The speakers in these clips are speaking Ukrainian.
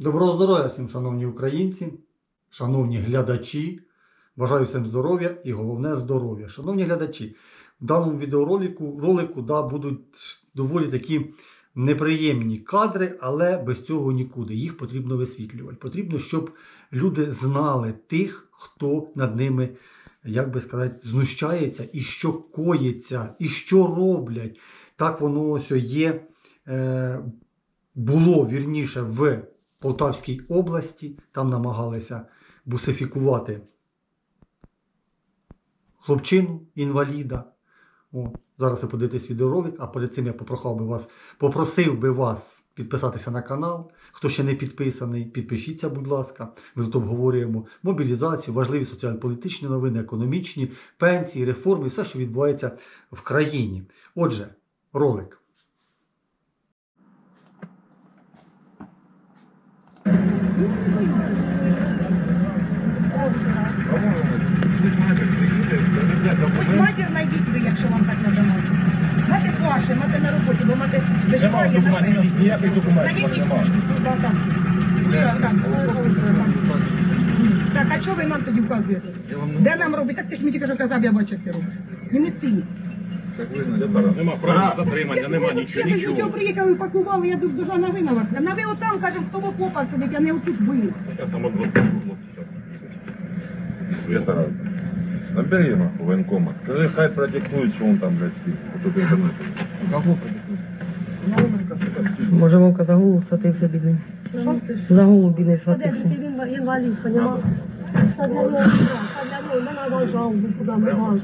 Доброго здоров'я всім, шановні українці, шановні глядачі. Бажаю всім здоров'я і головне здоров'я. Шановні глядачі, в даному відеоролику ролику, да, будуть доволі такі неприємні кадри, але без цього нікуди. Їх потрібно висвітлювати. Потрібно, щоб люди знали тих, хто над ними, як би сказати, знущається і що коїться, і що роблять. Так воно ось є. Е, було вірніше в Полтавській області. Там намагалися бусифікувати хлопчину, інваліда. О, зараз ви подивитесь відеоролик, а перед цим я попрохав би вас, попросив би вас підписатися на канал. Хто ще не підписаний, підпишіться, будь ласка. Ми тут обговорюємо мобілізацію, важливі соціально-політичні новини, економічні, пенсії, реформи, все, що відбувається в країні. Отже, ролик. Ось матір знайдіть ви, якщо вам так надо мати. Ваше, мати на роботі, бо мати Нема документів, ніяких документів. Так, так. Так, так. Так, а чого ви нам тоді вказуєте? Де нам робити? Так ти ж мені тільки що казав, я бачу, як ти робиш. І не ти. Нема права затримання, нема нічого, Ви нічого приїхали, пакували, я тут дуже новина вас. На ви отам, кажемо, хто в окопах сидить, а не отут ви. Я там одну хлопці. Набери нахуй военкома. Скажи, хай продиктует, что он там, блядь, спит. Вот тут интернет. Може, Вовка за голову схватився бідний. За голову бідний схватився. ти він інвалід, понімав?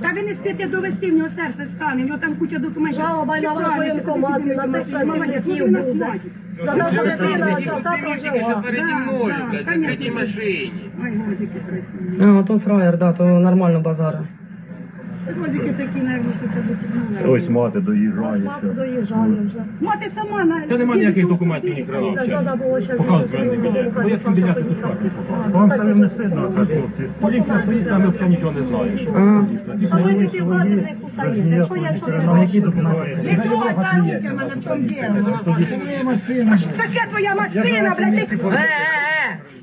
Та ви не спите довести, в нього серце стане, в нього там куча документів. Жалоба на ваш воєнкомат, на цих працівників буде. За наша дитина, ця прожила. що переді мною, блядь, в конечно. машині. Ой, годики красиві. А, то фраєр, да, то нормально базара. Годики такі, що це буде. Ось мати доїжджає. мати доїжджає вже. Мати сама на... Та нема ніяких документів, ні. Треба було ще тут шпаки Вам це не стидно, хлопці. Поліція стоїть нами, взагалі нічого не знає. Ага. А ви тільки влади не кусаєте. Якщо я що Ну, не документи? Не трогай за руки мене, в чому діло? А що таке твоя машина, блядь?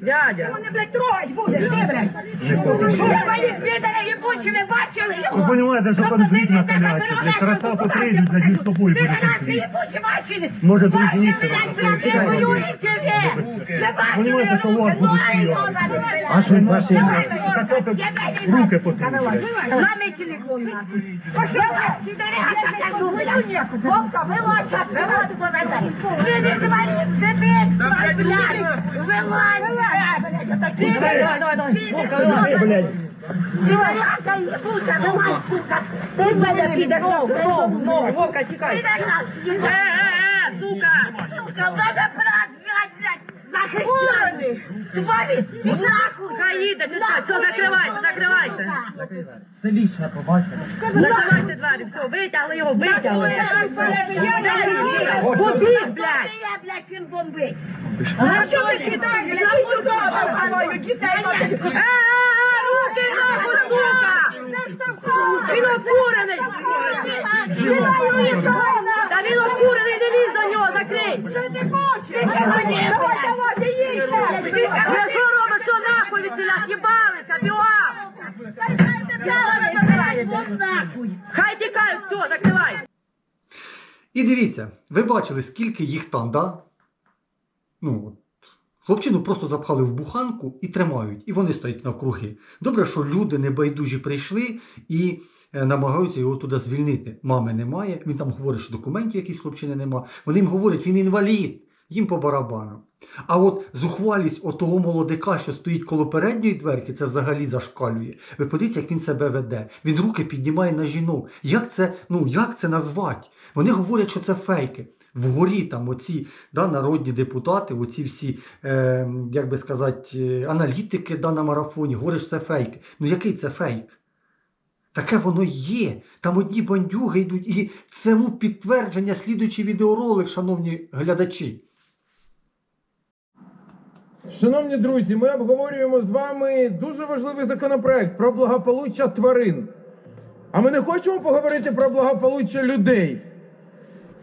Ти дядя. мене, блядь, трогать будеш, ти, блядь? Що ви мої підари єбучі, ви бачили його? Ви розумієте, що там вікна паляться, блядь, краса потрібні, блядь, між собою Ти на нас єбучі машини! Може, Ваші, дружніше блядь, розкрити. брати воюють чи ви? Не бачили що у вас руки? будуть Ну, ай, А що ваші? Руки потрібні. Дай телефон нахуй. Пошла, підаряка, кажу, Вовка, вилазь. Ти не тварі, дитинства, блядь. Вилазь, блядь, я такий. Давай, давай, давай. Вовка, вилазь. блядь. сука, єбуся, вилазь, сука. Ти мене підеш, Ну, ну, ну, Вовка, тікай. підаряк, Е, е, е, сука. сука, в мене захищений. Тварі, нахуй. Хай їде, тікай. Все, закривайте, закривайте. Селіше побачите. Закривайте двері, все, витягли його, витягли. Побіг, блядь! Блядь, він бомбить. А що ви кидаєте? Я будова мою дітей. Е, е, е, руки нахуй, сука. Він обкурений. Та він обкурений, не лізь до нього, закрий. Що ти хочеш? Ви що робиш, що нахуй від ціля? Їбалися, бігом. Хай тікають, все, закривай. І дивіться, ви бачили, скільки їх там, да? Ну. Хлопчину просто запхали в буханку і тримають, і вони стоять навкруги. Добре, що люди небайдужі прийшли і е, намагаються його туди звільнити. Мами немає, він там говорить, що документів якісь хлопчини немає. Вони їм говорять, він інвалід, їм по барабану. А от зухвалість отого молодика, що стоїть коло передньої дверки, це взагалі зашкалює. Ви подивіться, як він себе веде. Він руки піднімає на жінок. Як це, ну, як це назвати? Вони говорять, що це фейки. Вгорі там оці да, народні депутати, оці всі, е, як би сказати, е, аналітики да, на марафоні, говорять, що це фейки. Ну який це фейк? Таке воно є. Там одні бандюги йдуть, і цьому підтвердження слідуючий відеоролик, шановні глядачі. Шановні друзі, ми обговорюємо з вами дуже важливий законопроект про благополуччя тварин. А ми не хочемо поговорити про благополуччя людей.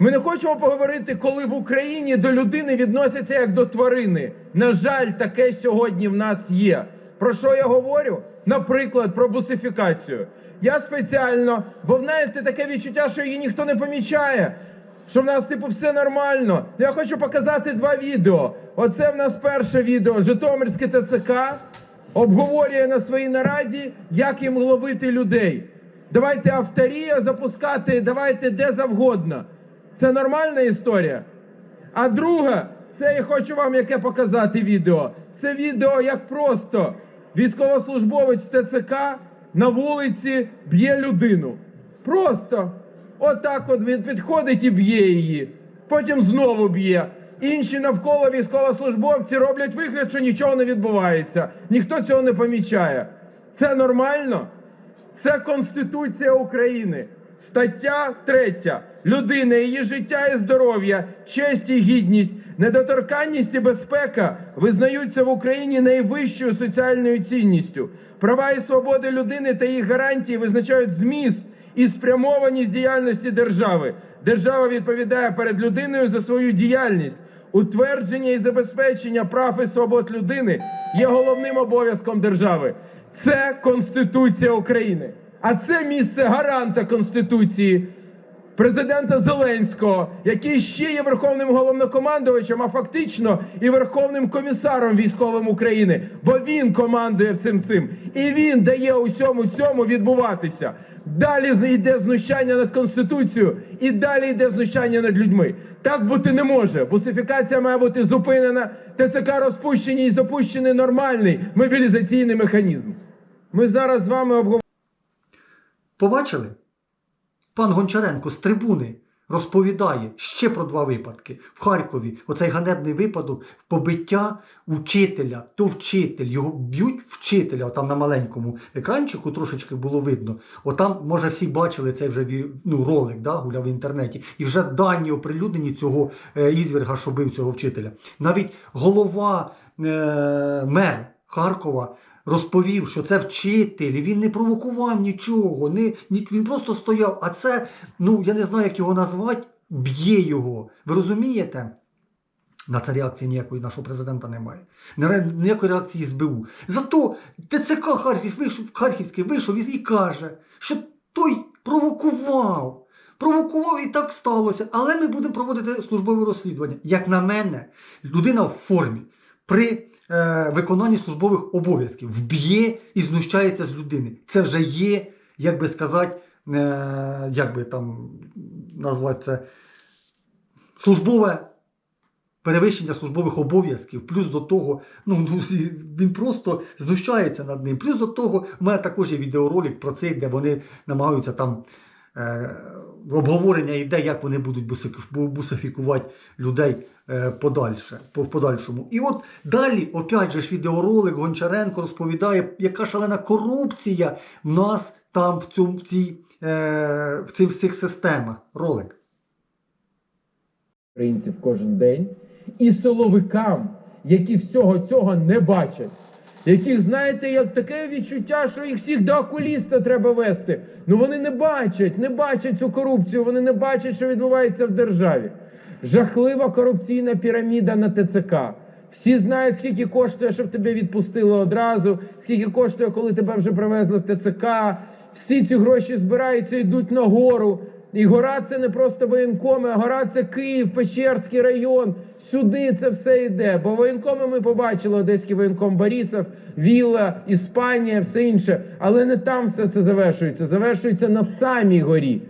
Ми не хочемо поговорити, коли в Україні до людини відносяться як до тварини. На жаль, таке сьогодні в нас є. Про що я говорю? Наприклад, про бусифікацію. Я спеціально, бо знаєте, таке відчуття, що її ніхто не помічає. Що в нас, типу, все нормально. Я хочу показати два відео. Оце в нас перше відео. Житомирське ТЦК обговорює на своїй нараді, як їм ловити людей. Давайте авторія запускати, давайте де завгодно. Це нормальна історія. А друге, це я хочу вам яке показати відео. Це відео, як просто військовослужбовець ТЦК на вулиці б'є людину. Просто отак от він підходить і б'є її. Потім знову б'є. Інші навколо військовослужбовці роблять вигляд, що нічого не відбувається. Ніхто цього не помічає. Це нормально? Це Конституція України. Стаття 3. Людина, її життя і здоров'я, честь і гідність, недоторканність і безпека визнаються в Україні найвищою соціальною цінністю. Права і свободи людини та їх гарантії визначають зміст і спрямованість діяльності держави. Держава відповідає перед людиною за свою діяльність. Утвердження і забезпечення прав і свобод людини є головним обов'язком держави. Це Конституція України. А це місце гаранта Конституції президента Зеленського, який ще є верховним головнокомандувачем, а фактично і верховним комісаром військовим України, бо він командує всім цим, і він дає усьому цьому відбуватися. Далі йде знущання над конституцією, і далі йде знущання над людьми. Так бути не може. Бусифікація має бути зупинена. ТЦК розпущені і запущений нормальний мобілізаційний механізм. Ми зараз з вами обговорюємо. Побачили? Пан Гончаренко з трибуни розповідає ще про два випадки. В Харкові оцей ганебний випадок побиття учителя. То вчитель, його б'ють вчителя, там на маленькому екранчику трошечки було видно. Отам, може, всі бачили цей вже ну, ролик, да, гуляв в інтернеті. І вже дані оприлюднені цього е, ізверга, що бив цього вчителя. Навіть голова е, мер Харкова розповів, що це вчитель, він не провокував нічого, не, він просто стояв. А це, ну я не знаю, як його назвати, б'є його. Ви розумієте? На це реакції ніякої нашого президента немає. Ніякої реакції СБУ. Зато ТЦК Харківський вийшов і каже, що той провокував. Провокував і так сталося. Але ми будемо проводити службове розслідування. Як на мене, людина в формі при е, виконанні службових обов'язків вб'є і знущається з людини. Це вже є, як би сказати, е, як би там назвати це, службове перевищення службових обов'язків, плюс до того, ну, ну він просто знущається над ним. Плюс до того, в мене також є відеоролик про це, де вони намагаються там. Е, обговорення йде, як вони будуть бусифікувати людей е, подальше, в подальшому. І от далі, опять же ж, відеоролик Гончаренко розповідає, яка шалена корупція в нас там в, цьому, в, цій, е, в, цих, в цих системах. Ролик. українців кожен день, і силовикам, які всього цього не бачать. Яких, знаєте, як таке відчуття, що їх всіх до окуліста треба вести. Ну вони не бачать, не бачать цю корупцію, вони не бачать, що відбувається в державі. Жахлива корупційна піраміда на ТЦК. Всі знають, скільки коштує, щоб тебе відпустили одразу, скільки коштує, коли тебе вже привезли в ТЦК. Всі ці гроші збираються, йдуть на гору. І гора це не просто воєнкоми, а гора це Київ, Печерський район. Сюди це все йде. Бо воєнкоми ми побачили Одеський воєнком Борисов, Вілла, Іспанія, все інше. Але не там все це завершується. Завершується на самій горі,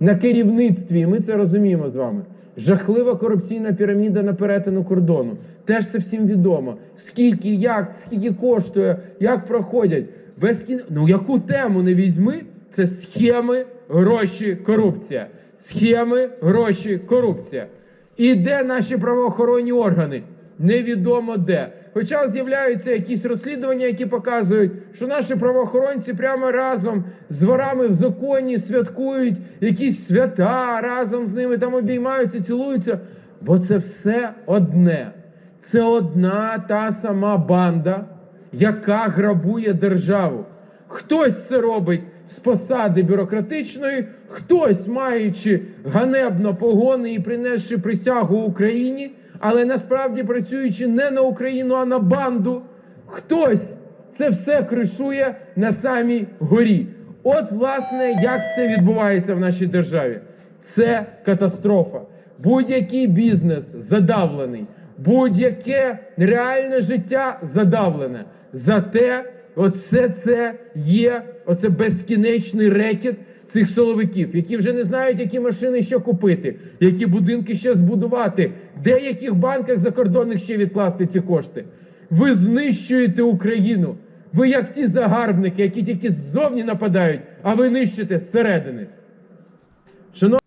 на керівництві. І ми це розуміємо з вами. Жахлива корупційна піраміда на перетину кордону. Теж це всім відомо. Скільки, як, скільки коштує, як проходять. Без кін... Ну яку тему не візьми, це схеми, гроші, корупція. Схеми, гроші, корупція. І де наші правоохоронні органи? Невідомо де. Хоча з'являються якісь розслідування, які показують, що наші правоохоронці прямо разом з ворами в законі святкують якісь свята, разом з ними там обіймаються, цілуються. Бо це все одне. Це одна та сама банда, яка грабує державу. Хтось це робить з посади бюрократичної, хтось, маючи ганебно погони і принесши присягу Україні, але насправді працюючи не на Україну, а на банду, хтось це все кришує на самій горі. От, власне, як це відбувається в нашій державі. Це катастрофа. Будь-який бізнес задавлений, будь-яке реальне життя задавлене. Зате оце це є оце безкінечний рекет цих силовиків, які вже не знають, які машини ще купити, які будинки ще збудувати, де яких банках закордонних ще відкласти ці кошти. Ви знищуєте Україну. Ви як ті загарбники, які тільки ззовні нападають, а ви нищите зсередини. Шановні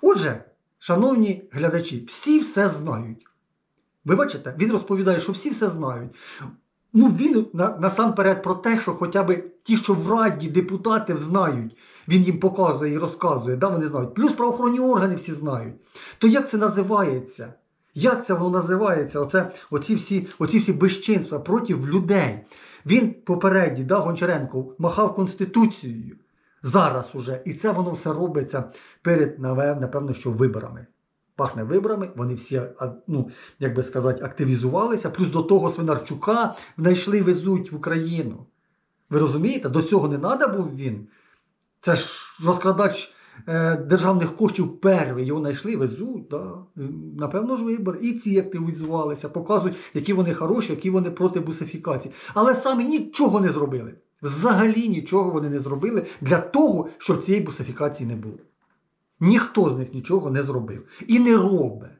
Отже, шановні глядачі, всі все знають. Ви бачите, він розповідає, що всі все знають. Ну, він на, насамперед про те, що хоча б ті, що в раді, депутати знають, він їм показує і розказує, да, вони знають. Плюс правоохоронні органи всі знають. То як це називається? Як це воно називається? Оце, оці, всі, оці всі безчинства проти людей. Він попереді, да, Гончаренко, махав Конституцією зараз уже. І це воно все робиться перед, напевно, що виборами. Пахне виборами, вони всі, ну, як би сказати, активізувалися. Плюс до того Свинарчука знайшли, везуть в Україну. Ви розумієте? До цього не треба був він. Це ж розкрадач е, державних коштів перший. Його знайшли, везуть. Да. Напевно ж вибори. І ці активізувалися, показують, які вони хороші, які вони проти бусифікації. Але самі нічого не зробили. Взагалі нічого вони не зробили для того, щоб цієї бусифікації не було. Ніхто з них нічого не зробив. І не робить.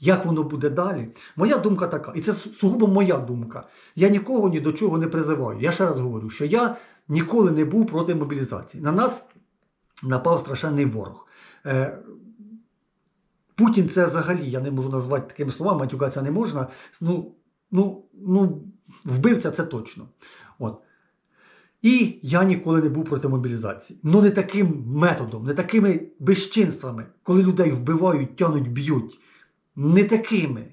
Як воно буде далі? Моя думка така, і це сугубо моя думка. Я нікого ні до чого не призиваю. Я ще раз говорю, що я ніколи не був проти мобілізації. На нас напав страшенний ворог. Е, Путін це взагалі, я не можу назвати такими словами, матюкатися не можна. Ну, ну, ну, вбивця це точно. От. І я ніколи не був проти мобілізації. Ну не таким методом, не такими безчинствами, коли людей вбивають, тянуть, б'ють. Не такими.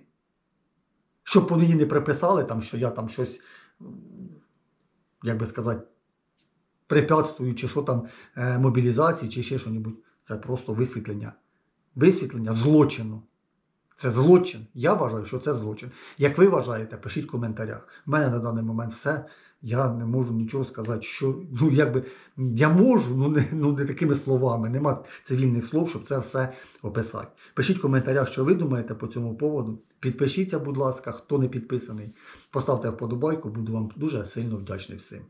Щоб вони не приписали, там, що я там щось, як би сказати, препятствую, чи що там е, мобілізації, чи ще що-небудь. Це просто висвітлення. Висвітлення злочину. Це злочин. Я вважаю, що це злочин. Як ви вважаєте, пишіть в коментарях. У мене на даний момент все. Я не можу нічого сказати, що ну якби я можу, ну не, ну не такими словами. Нема цивільних слов, щоб це все описати. Пишіть в коментарях, що ви думаєте по цьому поводу. Підпишіться, будь ласка, хто не підписаний. Поставте вподобайку, буду вам дуже сильно вдячний всім.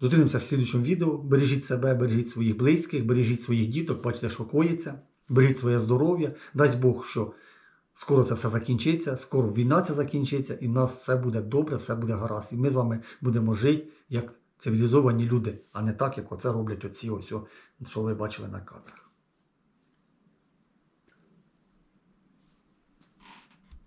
Зустрінемося в слідчому відео. Бережіть себе, бережіть своїх близьких, бережіть своїх діток, бачите, що коїться, бережіть своє здоров'я. Дасть Бог, що скоро це все закінчиться, скоро війна ця закінчиться, і в нас все буде добре, все буде гаразд. І ми з вами будемо жити як цивілізовані люди, а не так, як оце роблять оці ось, що ви бачили на кадрах.